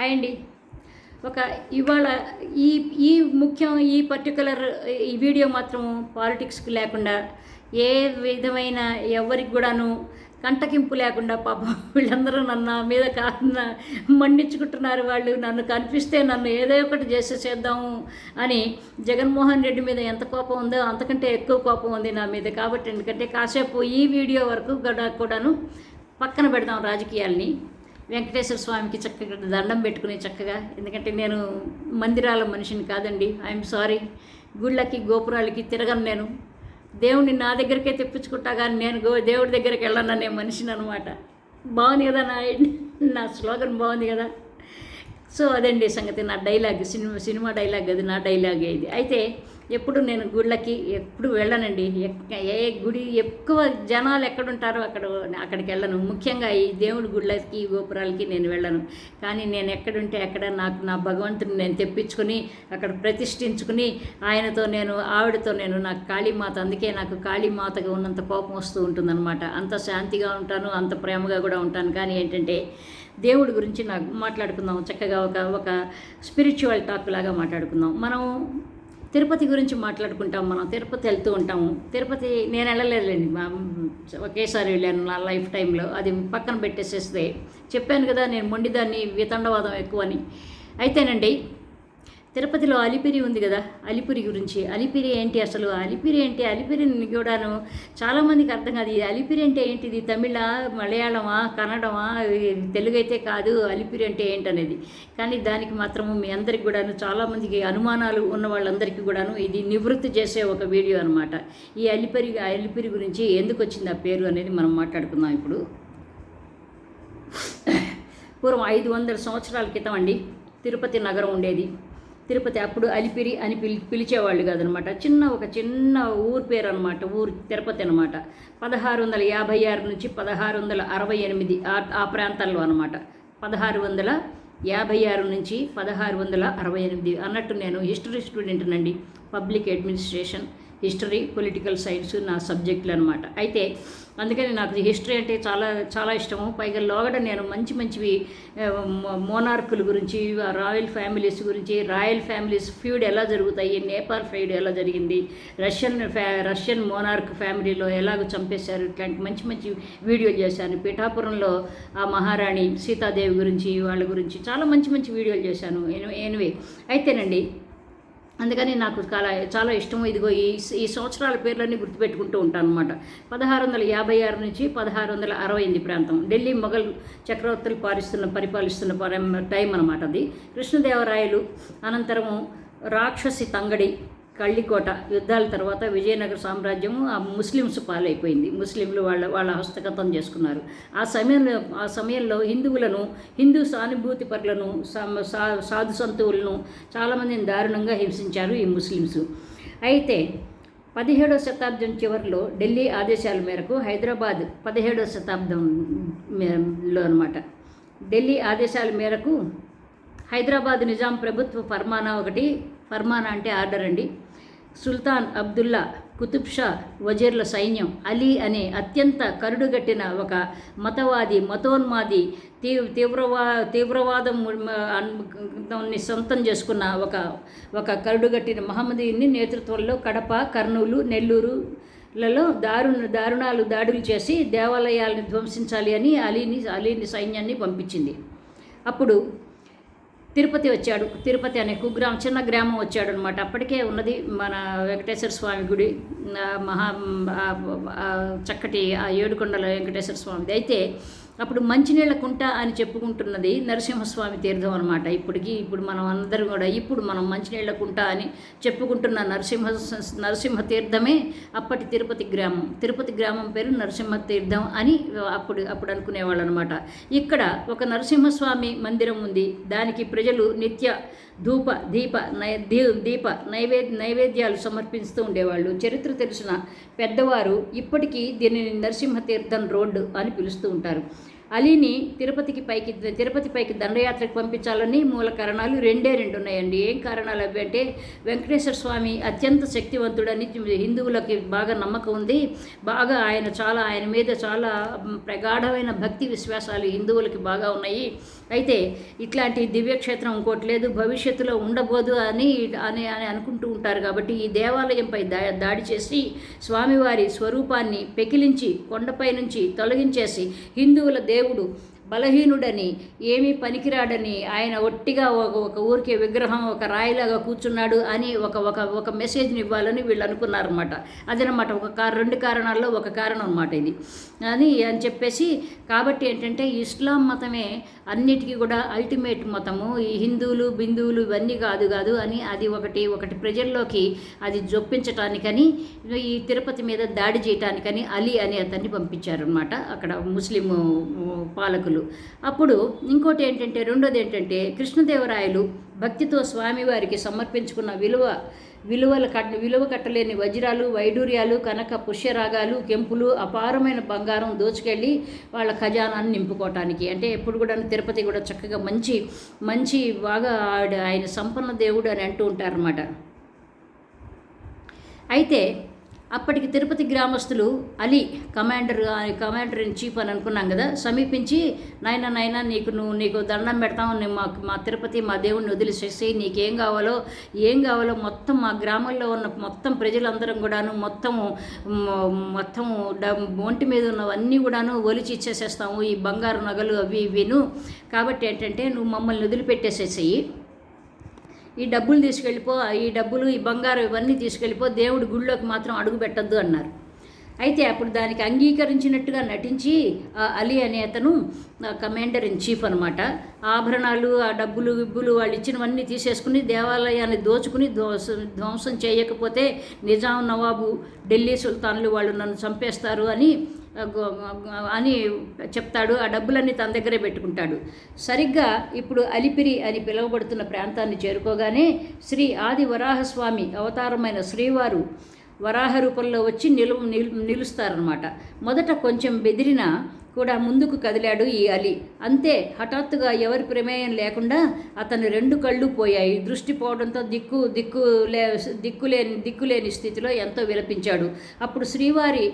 Hi అండి. ఒక ఇవాళ ఈ ఈ ముఖ్యం ఈ పర్టికులర్ ఈ వీడియో మాత్రం పాలిటిక్స్కి లేకుండా ఏ విధమైన ఎవరికి కూడాను కంటకింపు లేకుండా పాపం వీళ్ళందరూ నన్ను నా మీద కాకుండా మండించుకుంటున్నారు వాళ్ళు. నన్ను కనిపిస్తే నన్ను ఏదో ఒకటి చేసేసేద్దాము అని జగన్మోహన్ రెడ్డి మీద ఎంత కోపం ఉందో అంతకంటే ఎక్కువ కోపం ఉంది నా మీద. కాబట్టి ఎందుకంటే కాసేపు ఈ వీడియో వరకు కూడా కూడాను పక్కన పెడదాం రాజకీయాల్ని. వెంకటేశ్వర స్వామికి చక్కగా దండం పెట్టుకుని చక్కగా. ఎందుకంటే నేను మందిరాల మనిషిని కాదండి. ఐఎమ్ సారీ గుళ్ళకి గోపురాలకి తిరగను నేను. దేవుడిని నా దగ్గరికే తెప్పించుకుంటా కానీ నేను గో దేవుడి దగ్గరికి వెళ్ళను అనే మనిషిని అనమాట బాగుంది కదా నా నా స్లోగన్ బాగుంది కదా. సో అదండి సంగతి నా డైలాగ్ సినిమా సినిమా డైలాగ్ అది నా డైలాగే ఇది. అయితే ఎప్పుడు నేను గుళ్ళకి ఎప్పుడు వెళ్ళనండి. ఏ గుడి ఎక్కువ జనాలు ఎక్కడుంటారో అక్కడ అక్కడికి వెళ్ళను. ముఖ్యంగా ఈ దేవుడి గుళ్ళకి గోపురాలకి నేను వెళ్ళను. కానీ నేను ఎక్కడుంటే అక్కడ నాకు నా భగవంతుని నేను తెప్పించుకొని అక్కడ ప్రతిష్ఠించుకుని ఆయనతో నేను ఆవిడతో నేను నాకు కాళీమాత అందుకే నాకు కాళీమాతగా ఉన్నంత కోపం వస్తూ ఉంటుందన్నమాట. అంత శాంతిగా ఉంటాను అంత ప్రేమగా కూడా ఉంటాను. కానీ ఏంటంటే దేవుడి గురించి నాకు మాట్లాడుకుందాం. చక్కగా ఒక ఒక స్పిరిచువల్ టాక్ లాగా మాట్లాడుకుందాం. మనం తిరుపతి గురించి మాట్లాడుకుంటాం మనం తిరుపతి వెళ్తూ ఉంటాము. తిరుపతి నేను వెళ్ళలేదులేండి ఒకేసారి వెళ్ళాను నా లైఫ్ టైంలో. అది పక్కన పెట్టేసేస్తే చెప్పాను కదా నేను మొండిదాన్ని వితండవాదం ఎక్కువ అని అయితేనండి తిరుపతిలో అలిపిరి ఉంది కదా అలిపిరి గురించి. అలిపిరి ఏంటి అసలు? అలిపిరి ఏంటి అలిపిరిని కూడాను చాలామందికి అర్థం కాదు. ఇది అలిపిరి అంటే ఏంటిది? తమిళ మలయాళమా కన్నడమా? తెలుగు అయితే కాదు అలిపిరి అంటే ఏంటనేది. కానీ దానికి మాత్రము మీ అందరికి కూడాను చాలామందికి అనుమానాలు ఉన్న వాళ్ళందరికీ కూడాను ఇది నివృత్తి చేసే ఒక వీడియో అనమాట ఈ అలిపిరి అలిపిరి గురించి ఎందుకు వచ్చింది ఆ పేరు అనేది మనం మాట్లాడుకుందాం ఇప్పుడు. పూర్వం ఐదు వందల సంవత్సరాల క్రితం అండి తిరుపతి నగరం ఉండేది. తిరుపతి అప్పుడు అలిపిరి అని పిలి పిలిచేవాళ్ళు కాదనమాట. చిన్న ఒక చిన్న ఊరు పేరు అనమాట ఊరు తిరుపతి అనమాట. పదహారు వందల యాభై ఆరు నుంచి పదహారు వందల అరవై ఎనిమిది ఆ- ఆ ప్రాంతాల్లో అనమాట. పదహారు వందల యాభై ఆరు నుంచి పదహారు వందల అరవై ఎనిమిది అన్నట్టు నేను history స్టూడెంట్నండి. Public administration history political science నా సబ్జెక్టులు అనమాట అయితే అందుకని నాకు హిస్టరీ అంటే చాలా చాలా ఇష్టము. పైగా లోగడ నేను మంచి మంచివి మోనార్కుల గురించి రాయల్ ఫ్యామిలీస్ గురించి రాయల్ ఫ్యామిలీస్ ఫ్యూడ్ ఎలా జరుగుతాయి నేపాల్ ఫ్యూడ్ ఎలా జరిగింది రష్యన్ ఫ్యా రష్యన్ మోనార్క్ ఫ్యామిలీలో ఎలాగ చంపేశారు ఇట్లాంటి మంచి మంచి వీడియోలు చేశాను. పిఠాపురంలో ఆ మహారాణి సీతాదేవి గురించి వాళ్ళ గురించి చాలా మంచి మంచి వీడియోలు చేశాను. ఎనివే. అయితేనండి అందుకని నాకు చాలా చాలా ఇష్టం ఇదిగో ఈ ఈ సంవత్సరాల పేర్లన్నీ గుర్తుపెట్టుకుంటూ ఉంటాను అనమాట పదహారు వందల యాభై ఆరు నుంచి పదహారు వందల అరవై ఎనిమిది ప్రాంతం. ఢిల్లీ మొఘల్ చక్రవర్తులు పాలిస్తున్న పరిపాలిస్తున్న టైం అనమాట అది. కృష్ణదేవరాయలు అనంతరము రాక్షసి తంగడి కళ్ళికోట యుద్ధాల తర్వాత విజయనగర సామ్రాజ్యము ఆ ముస్లిమ్స్ పాలైపోయింది. ముస్లింలు వాళ్ళ వాళ్ళ హస్తగతం చేసుకున్నారు. ఆ సమయంలో ఆ సమయంలో హిందువులను హిందూ సానుభూతి పరులను సాధు సంతువులను చాలామందిని దారుణంగా హింసించారు ఈ ముస్లిమ్స్. అయితే పదిహేడవ శతాబ్దం చివరిలో ఢిల్లీ ఆదేశాల మేరకు హైదరాబాద్ పదిహేడవ శతాబ్దంలో అనమాట ఢిల్లీ ఆదేశాల మేరకు హైదరాబాద్ నిజాం ప్రభుత్వ ఫర్మానా ఒకటి ఫర్మానా అంటే ఆర్డర్ అండి. సుల్తాన్ అబ్దుల్లా కుతుబ్ షా వజీర్ల సైన్యం అలీ అనే అత్యంత కరుడుగట్టిన ఒక మతవాది మతోన్మాది తీ తీవ్రవా తీవ్రవాదం సొంతం చేసుకున్న ఒక ఒక కరుడుగట్టిన మహమ్మదీని నేతృత్వంలో కడప కర్నూలు నెల్లూరు లలో దారుణ దారుణాలు దాడులు చేసి దేవాలయాలను ధ్వంసించాలి అని అలీని అలీని సైన్యాన్ని పంపించింది. అప్పుడు తిరుపతి వచ్చాడు. తిరుపతి అనే కుగ్రామం చిన్న గ్రామం వచ్చాడు అనమాట అప్పటికే ఉన్నది మన వెంకటేశ్వర స్వామి గుడి మహా చక్కటి ఆ ఏడుకొండల వెంకటేశ్వర స్వామిది. అయితే అప్పుడు మంచినీళ్ళ కుంట అని చెప్పుకుంటున్నది నరసింహస్వామి తీర్థం అనమాట ఇప్పటికి ఇప్పుడు మనం అందరం కూడా ఇప్పుడు మనం మంచినీళ్ళ కుంట అని చెప్పుకుంటున్న నరసింహ నరసింహ తీర్థమే అప్పటి తిరుపతి గ్రామం. తిరుపతి గ్రామం పేరు నరసింహ తీర్థం అని అప్పుడు అప్పుడు అనుకునేవాళ్ళు అనమాట ఇక్కడ ఒక నరసింహస్వామి మందిరం ఉంది. దానికి ప్రజలు నిత్య ధూప దీప నై దీ దీప నైవే నైవేద్యాలు సమర్పిస్తూ ఉండేవాళ్ళు. చరిత్ర తెలిసిన పెద్దవారు ఇప్పటికీ దీనిని నరసింహ తీర్థం రోడ్డు అని పిలుస్తూ ఉంటారు. అలీని తిరుపతికి పైకి తిరుపతి పైకి దండయాత్రకు పంపించాలని మూల కారణాలు రెండే రెండు ఉన్నాయండి. ఏం కారణాలు అవి అంటే వెంకటేశ్వర స్వామి అత్యంత శక్తివంతుడని హిందువులకి బాగా నమ్మకం ఉంది. బాగా ఆయన చాలా ఆయన మీద చాలా ప్రగాఢమైన భక్తి విశ్వాసాలు హిందువులకి బాగా ఉన్నాయి. అయితే ఇట్లాంటి దివ్యక్షేత్రం ఇంకోటి లేదు. భవిష్యత్తులో ఉండబోదు అని అని అని అనుకుంటూ ఉంటారు కాబట్టి ఈ దేవాలయంపై దా దాడి చేసి స్వామివారి స్వరూపాన్ని పెకిలించి కొండపై నుంచి తొలగించేసి హిందువుల దేవుడు బలహీనుడని ఏమీ పనికిరాడని ఆయన ఒట్టిగా ఒక ఒక ఊరికే విగ్రహం ఒక రాయిలాగా కూర్చున్నాడు అని ఒక ఒక ఒక మెసేజ్ని ఇవ్వాలని వీళ్ళు అనుకున్నారన్నమాట. అదనమాట ఒక కారు రెండు కారణాల్లో ఒక కారణం అనమాట ఇది. అని అని చెప్పేసి కాబట్టి ఏంటంటే ఇస్లాం మతమే అన్నిటికీ కూడా అల్టిమేట్ మతము. ఈ హిందువులు బిందువులు ఇవన్నీ కాదు కాదు అని అది ఒకటి ఒకటి ప్రజల్లోకి అది జొప్పించటానికని ఈ తిరుపతి మీద దాడి చేయటానికని అలీ అని అతన్ని పంపించారనమాట అక్కడ ముస్లిం పాలకులు. అప్పుడు ఇంకోటి ఏంటంటే రెండోది ఏంటంటే కృష్ణదేవరాయలు భక్తితో స్వామివారికి సమర్పించుకున్న విలువ విలువల కట్ విలువ కట్టలేని వజ్రాలు వైడూర్యాలు కనక పుష్యరాగాలు కెంపులు అపారమైన బంగారం దోచుకెళ్ళి వాళ్ళ ఖజానాన్ని నింపుకోవటానికి. అంటే ఎప్పుడు కూడా తిరుపతి కూడా చక్కగా మంచి మంచి బాగా ఆయన సంపన్న దేవుడు అని అంటూ ఉంటారన్నమాట. అయితే అప్పటికి తిరుపతి గ్రామస్తులు Ali commander commander in chief అని అనుకున్నాం కదా సమీపించి నాయన నాయన నీకు నువ్వు నీకు దండం పెడతాం నేను మా మా తిరుపతి మా దేవుణ్ణి వదిలిసేసి నీకేం కావాలో ఏం కావాలో మొత్తం మా గ్రామంలో ఉన్న మొత్తం ప్రజలందరం కూడాను మొత్తం మొత్తం ఒంటి మీద ఉన్నవన్నీ కూడాను ఒలిచి ఇచ్చేసేస్తాము ఈ బంగారు నగలు అవి ఇవిను కాబట్టి ఏంటంటే నువ్వు మమ్మల్ని వదిలిపెట్టేసేసేయి. ఈ డబ్బులు తీసుకెళ్ళిపో ఈ డబ్బులు ఈ బంగారం ఇవన్నీ తీసుకెళ్ళిపో దేవుడి గుళ్ళోకి మాత్రం అడుగు పెట్టద్దు అన్నారు. అయితే అప్పుడు దానికి అంగీకరించినట్టుగా నటించి అలీ అనే అతను కమాండర్ ఇన్ చీఫ్ అనమాట ఆభరణాలు ఆ డబ్బులు విబ్బులు వాళ్ళు ఇచ్చినవన్నీ తీసేసుకుని దేవాలయాన్ని దోచుకుని ధ్వంసం చేయకపోతే నిజాం నవాబు ఢిల్లీ సుల్తాన్లు వాళ్ళు నన్ను చంపేస్తారు అని అని చెప్తాడు. ఆ డబ్బులన్నీ తన దగ్గరే పెట్టుకుంటాడు. సరిగ్గా ఇప్పుడు అలిపిరి అని పిలువబడుతున్న ప్రాంతాన్ని చేరుకోగానే శ్రీ ఆది వరాహస్వామి అవతారమైన శ్రీవారు వరాహ రూపంలో వచ్చి నిలు నిలుస్తారనమాట మొదట కొంచెం బెదిరిన కూడా ముందుకు కదిలాడు ఈ అలీ. అంతే హఠాత్తుగా ఎవరి ప్రమేయం లేకుండా అతని రెండు కళ్ళు పోయాయి. దృష్టి పోవడంతో దిక్కు దిక్కు లే దిక్కులేని దిక్కులేని స్థితిలో ఎంతో విలపించాడు. అప్పుడు శ్రీవారి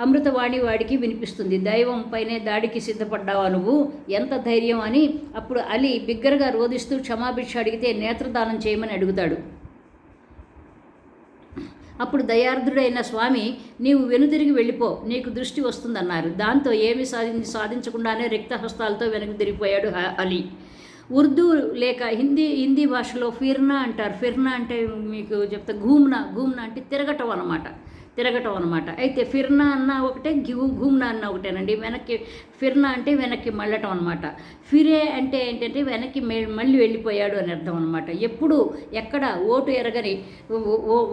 అమృతవాణి వాడికి వినిపిస్తుంది. దైవం పైనే దాడికి సిద్ధపడ్డావా నువ్వు? ఎంత ధైర్యం అని అప్పుడు అలీ బిగ్గరగా రోధిస్తూ క్షమాభిక్ష అడిగితే నేత్రదానం చేయమని అడుగుతాడు. అప్పుడు దయార్థుడైన స్వామి నీవు వెనుతిరిగి వెళ్ళిపో నీకు దృష్టి వస్తుందన్నారు. దాంతో ఏమి సాధించి సాధించకుండానే రిక్తహస్తాలతో వెనక్కి తిరిగిపోయాడు అలీ. ఉర్దూ లేక హిందీ హిందీ భాషలో ఫిర్నా అంటారు. ఫిర్నా అంటే మీకు చెప్తే ఘూమ్నా ఘూమ్నా అంటే తిరగటం అనమాట తిరగటం అనమాట అయితే ఫిర్నా అన్న ఒకటే గివు గుమ్నా అన్న ఒకటేనండి. వెనక్కి ఫిర్నా అంటే వెనక్కి మళ్ళటం అనమాట ఫిరే అంటే ఏంటంటే వెనక్కి మళ్ళీ వెళ్ళిపోయాడు అని అర్థం అనమాట ఎప్పుడు ఎక్కడ ఓటు ఎరగని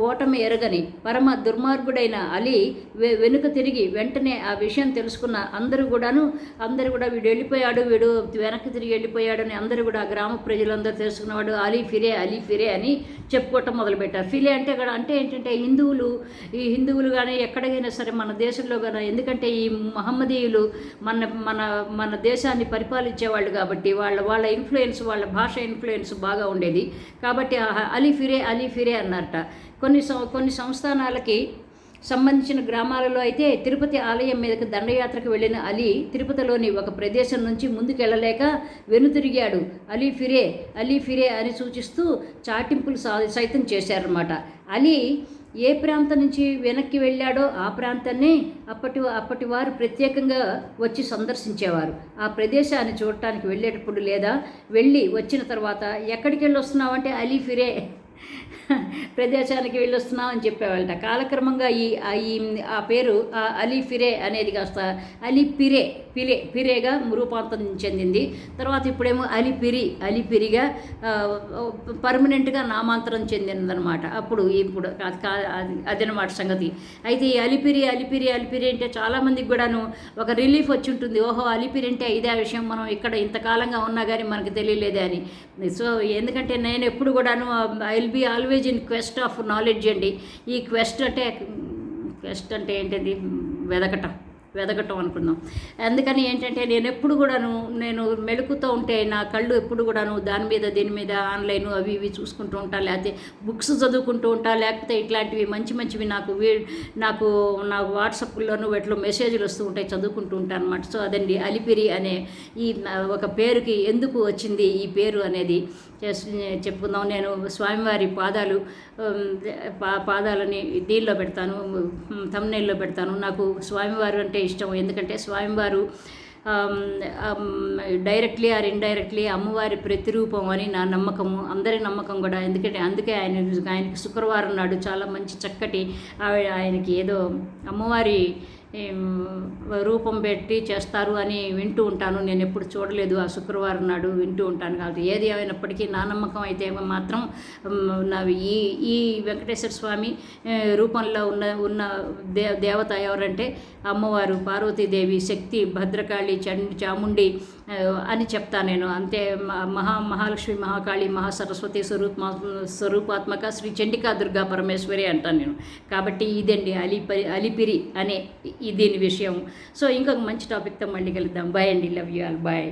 ఓటమి ఎరగని పరమ దుర్మార్గుడైన అలీ వెనుక తిరిగి వెంటనే ఆ విషయం తెలుసుకున్న అందరూ కూడాను అందరూ కూడా వీడు వెళ్ళిపోయాడు వీడు వెనక్కి తిరిగి వెళ్ళిపోయాడు అని అందరూ కూడా గ్రామ ప్రజలందరూ తెలుసుకున్నవాడు అలీ ఫిరే అలీ ఫిరే అని చెప్పుకోవటం మొదలుపెట్టారు. ఫిరే అంటే అక్కడ అంటే ఏంటంటే హిందువులు ఈ హిందూ హిందువులు కానీ ఎక్కడికైనా సరే మన దేశంలో కానీ ఎందుకంటే ఈ మహమ్మదీయులు మన మన మన దేశాన్ని పరిపాలించేవాళ్ళు కాబట్టి వాళ్ళ వాళ్ళ ఇన్ఫ్లుయెన్స్ వాళ్ళ భాష ఇన్ఫ్లుయెన్స్ బాగా ఉండేది. కాబట్టి అలీ ఫిరే అలీ ఫిరే అన్నారట. కొన్ని కొన్ని సంస్థానాలకి సంబంధించిన గ్రామాలలో అయితే తిరుపతి ఆలయం మీదకి దండయాత్రకు వెళ్ళిన అలీ తిరుపతిలోని ఒక ప్రదేశం నుంచి ముందుకెళ్ళలేక వెనుతిరిగాడు. అలీ ఫిరే అలీ ఫిరే అని సూచిస్తూ చాటింపులు సైతం చేశారన్నమాట. అలీ ఏ ప్రాంతం నుంచి వెనక్కి వెళ్ళాడో ఆ ప్రాంతాన్ని అప్పటి అప్పటి వారు ప్రత్యేకంగా వచ్చి సందర్శించేవారు. ఆ ప్రదేశాన్ని చూడటానికి వెళ్ళేటప్పుడు లేదా వెళ్ళి వచ్చిన తర్వాత ఎక్కడికి వెళ్ళి వస్తున్నావంటే అలీ ఫిరే ప్రదేశానికి వెళ్ళొస్తున్నామని చెప్పేవాళ్ళట. కాలక్రమంగా ఈ ఈ ఆ పేరు అలీ ఫిరే అనేది కాస్త అలీ పిరే పిరే పిరేగా రూపాంతరం చెందింది. తర్వాత ఇప్పుడేమో అలిపిరి అలిపిరిగా పర్మనెంట్గా నామాంతరం చెందిందనమాట అప్పుడు ఇప్పుడు అదనమాట సంగతి. అయితే ఈ అలిపిరి అలిపిరి అలిపిరి అంటే చాలామందికి కూడాను ఒక రిలీఫ్ వచ్చి ఉంటుంది. ఓహో అలిపిరి అంటే ఇదే విషయం మనం ఇక్కడ ఇంతకాలంగా ఉన్నా కానీ మనకు తెలియలేదే అని. సో ఎందుకంటే నేను ఎప్పుడు కూడాను I will all always in quest of knowledge అండి. ఈ క్వెస్ట్ అంటే క్వెస్ట్ అంటే ఏంటిది? వెదకటం. వెదగటం అనుకుందాం. అందుకని ఏంటంటే నేను ఎప్పుడు కూడాను నేను మెలుకుతూ ఉంటే నా కళ్ళు ఎప్పుడు కూడాను దాని మీద దీని మీద ఆన్లైన్ అవి ఇవి చూసుకుంటూ ఉంటా లేకపోతే బుక్స్ చదువుకుంటూ ఉంటా లేకపోతే ఇట్లాంటివి మంచి మంచివి నాకు వీ నాకు నా వాట్సాప్లోను వీటిలో మెసేజ్లు వస్తూ ఉంటాయి చదువుకుంటూ ఉంటాను అనమాట సో అదండి అలిపిరి అనే ఈ ఒక పేరుకి ఎందుకు వచ్చింది ఈ పేరు అనేది చెప్పుకుందాం. నేను స్వామివారి పాదాలు పా పాదాలని దీనిలో పెడతాను తమ్నైల్లో పెడతాను. నాకు స్వామివారు అంటే ఇష్టం. ఎందుకంటే స్వామివారు డైరెక్ట్లీ ఆర్ ఇండైరెక్ట్లీ అమ్మవారి ప్రతిరూపం అని నా నమ్మకము అందరి నమ్మకం కూడా. ఎందుకంటే అందుకే ఆయన ఆయనకి శుక్రవారం నాడు చాలా మంచి చక్కటి ఆవిడ ఆయనకి ఏదో అమ్మవారి రూపం పెట్టి చేస్తారు అని వింటూ ఉంటాను. నేను ఎప్పుడు చూడలేదు. ఆ శుక్రవారం నాడు వింటూ ఉంటాను. కాబట్టి ఏది అయినప్పటికీ నా నమ్మకం అయితే మాత్రం నా ఈ ఈ వెంకటేశ్వర స్వామి రూపంలో ఉన్న ఉన్న దే దేవత ఎవరంటే అమ్మవారు పార్వతీదేవి శక్తి భద్రకాళి చండి చాముండి అని చెప్తా నేను. అంతే మహా మహాలక్ష్మి మహాకాళి మహాసరస్వతి స్వరూప స్వరూపాత్మక శ్రీ చండికా దుర్గా పరమేశ్వరి అంటాను నేను. కాబట్టి ఇదండి అలిపరి అలిపిరి అనే ఈ దీని విషయం. సో ఇంకొక మంచి టాపిక్తో మళ్ళీ కలుద్దాం. బాయ్ అండి. Love you all bye